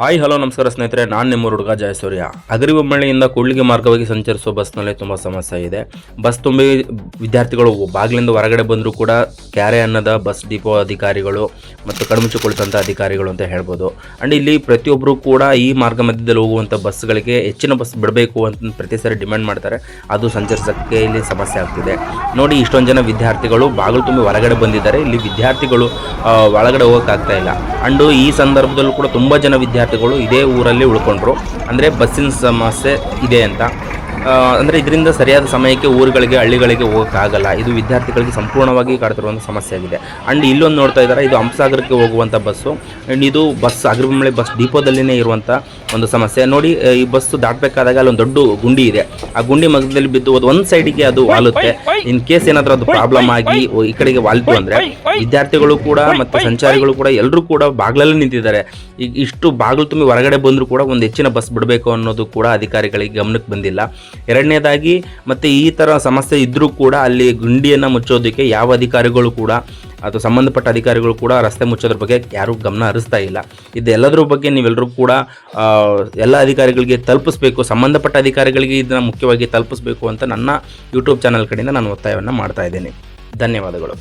Hi, hello, ನಮಸ್ಕಾರ ಸ್ನೇಹಿತರೆ. ನಾನು ನಿಮ್ಮ ಹುಡುಗ ಜಯಸೂರ್ಯ. ಅಗರಿಬೊಮ್ಮಳ್ಳಿಯಿಂದ ಕೂಡ್ಲಿಗೆ ಮಾರ್ಗವಾಗಿ ಸಂಚರಿಸುವ ಬಸ್ನಲ್ಲಿ ತುಂಬ ಸಮಸ್ಯೆ ಇದೆ. ಬಸ್ ತುಂಬಿ ವಿದ್ಯಾರ್ಥಿಗಳು ಬಾಗಿಲಿಂದ ಹೊರಗಡೆ ಬಂದರೂ ಕೂಡ ಕ್ಯಾರೆ ಅನ್ನದ ಬಸ್ ಡಿಪೋ ಅಧಿಕಾರಿಗಳು ಮತ್ತು ಕಣ್ಮುಚ್ಚಿಕೊಳ್ತಂಥ ಅಧಿಕಾರಿಗಳು ಅಂತ ಹೇಳ್ಬೋದು. ಆ್ಯಂಡ್ ಇಲ್ಲಿ ಪ್ರತಿಯೊಬ್ಬರು ಕೂಡ ಈ ಮಾರ್ಗ ಮಧ್ಯದಲ್ಲಿ ಹೋಗುವಂಥ ಬಸ್ಗಳಿಗೆ ಹೆಚ್ಚಿನ ಬಸ್ ಬಿಡಬೇಕು ಅಂತ ಪ್ರತಿ ಸಾರಿ ಡಿಮ್ಯಾಂಡ್ ಮಾಡ್ತಾರೆ. ಅದು ಸಂಚರಿಸೋಕ್ಕೆ ಇಲ್ಲಿ ಸಮಸ್ಯೆ ಆಗ್ತಿದೆ. ನೋಡಿ, ಇಷ್ಟೊಂದು ಜನ ವಿದ್ಯಾರ್ಥಿಗಳು ಬಾಗಿಲು ತುಂಬಿ ಹೊರಗಡೆ ಬಂದಿದ್ದಾರೆ. ಇಲ್ಲಿ ವಿದ್ಯಾರ್ಥಿಗಳು ಒಳಗಡೆ ಹೋಗೋಕ್ಕಾಗ್ತಾ ಇಲ್ಲ. ಆ್ಯಂಡು ಈ ಸಂದರ್ಭದಲ್ಲೂ ಕೂಡ ತುಂಬ ಜನ ವಿದ್ಯಾರ್ಥಿಗಳು ಇದೇ ಊರಲ್ಲಿ ಉಳ್ಕೊಂಡ್ರು. ಅಂದರೆ ಬಸ್ಸಿನ ಸಮಸ್ಯೆ ಇದೆ ಅಂತ. ಅಂದರೆ ಇದರಿಂದ ಸರಿಯಾದ ಸಮಯಕ್ಕೆ ಊರುಗಳಿಗೆ ಹಳ್ಳಿಗಳಿಗೆ ಹೋಗೋಕ್ಕಾಗಲ್ಲ. ಇದು ವಿದ್ಯಾರ್ಥಿಗಳಿಗೆ ಸಂಪೂರ್ಣವಾಗಿ ಕಾಡ್ತಿರುವಂಥ ಸಮಸ್ಯೆ ಆಗಿದೆ. ಆ್ಯಂಡ್ ಇಲ್ಲೊಂದು ನೋಡ್ತಾ ಇದ್ದಾರೆ ಇದು ಹಂಸಾಗರಕ್ಕೆ ಹೋಗುವಂಥ ಬಸ್ಸು. ಆ್ಯಂಡ್ ಇದು ಬಸ್ ಅಗ್ರಿಮಳೆ ಬಸ್ ಡಿಪೋದಲ್ಲಿನೇ ಇರುವಂಥ ಒಂದು ಸಮಸ್ಯೆ. ನೋಡಿ ಈ ಬಸ್ಸು ದಾಟಬೇಕಾದಾಗ ಅಲ್ಲೊಂದು ದೊಡ್ಡ ಗುಂಡಿ ಇದೆ. ಆ ಗುಂಡಿ ಮಧ್ಯದಲ್ಲಿ ಬಿದ್ದು ಅದು ಒಂದು ಸೈಡಿಗೆ ಅದು ವಾಲುತ್ತೆ ಇನ್ ಕೇಸ್ ಏನಾದರೂ ಅದು ಪ್ರಾಬ್ಲಮ್ ಆಗಿ ಈ ಕಡೆಗೆ ವಾಲ್ತು ಅಂದರೆ ವಿದ್ಯಾರ್ಥಿಗಳು ಕೂಡ ಮತ್ತು ಸಂಚಾರಿಗಳು ಕೂಡ ಎಲ್ಲರೂ ಕೂಡ ಬಾಗಿಲಲ್ಲಿ ನಿಂತಿದ್ದಾರೆ. ಈಗ ಇಷ್ಟು ಬಾಗಿಲು ತುಂಬಿ ಹೊರಗಡೆ ಬಂದರೂ ಕೂಡ ಒಂದು ಹೆಚ್ಚಿನ ಬಸ್ ಬಿಡಬೇಕು ಅನ್ನೋದು ಕೂಡ ಅಧಿಕಾರಿಗಳಿಗೆ ಗಮನಕ್ಕೆ ಬಂದಿಲ್ಲ. ಎರಡನೇದಾಗಿ, ಮತ್ತು ಈ ಥರ ಸಮಸ್ಯೆ ಇದ್ದರೂ ಕೂಡ ಅಲ್ಲಿ ಗುಂಡಿಯನ್ನು ಮುಚ್ಚೋದಕ್ಕೆ ಯಾವ ಅಧಿಕಾರಿಗಳು ಕೂಡ ಅಥವಾ ಸಂಬಂಧಪಟ್ಟ ಅಧಿಕಾರಿಗಳು ಕೂಡ ರಸ್ತೆ ಮುಚ್ಚೋದ್ರ ಬಗ್ಗೆ ಯಾರೂ ಗಮನ ಹರಿಸ್ತಾ ಇಲ್ಲ. ಇದೆಲ್ಲದರ ಬಗ್ಗೆ ನೀವೆಲ್ಲರೂ ಕೂಡ ಎಲ್ಲ ಅಧಿಕಾರಿಗಳಿಗೆ ತಲುಪಿಸ್ಬೇಕು, ಸಂಬಂಧಪಟ್ಟ ಅಧಿಕಾರಿಗಳಿಗೆ ಇದನ್ನು ಮುಖ್ಯವಾಗಿ ತಲುಪಿಸ್ಬೇಕು ಅಂತ ನನ್ನ ಯೂಟ್ಯೂಬ್ ಚಾನಲ್ ಕಡೆಯಿಂದ ನಾನು ಒತ್ತಾಯವನ್ನು ಮಾಡ್ತಾ ಇದ್ದೀನಿ. ಧನ್ಯವಾದಗಳು.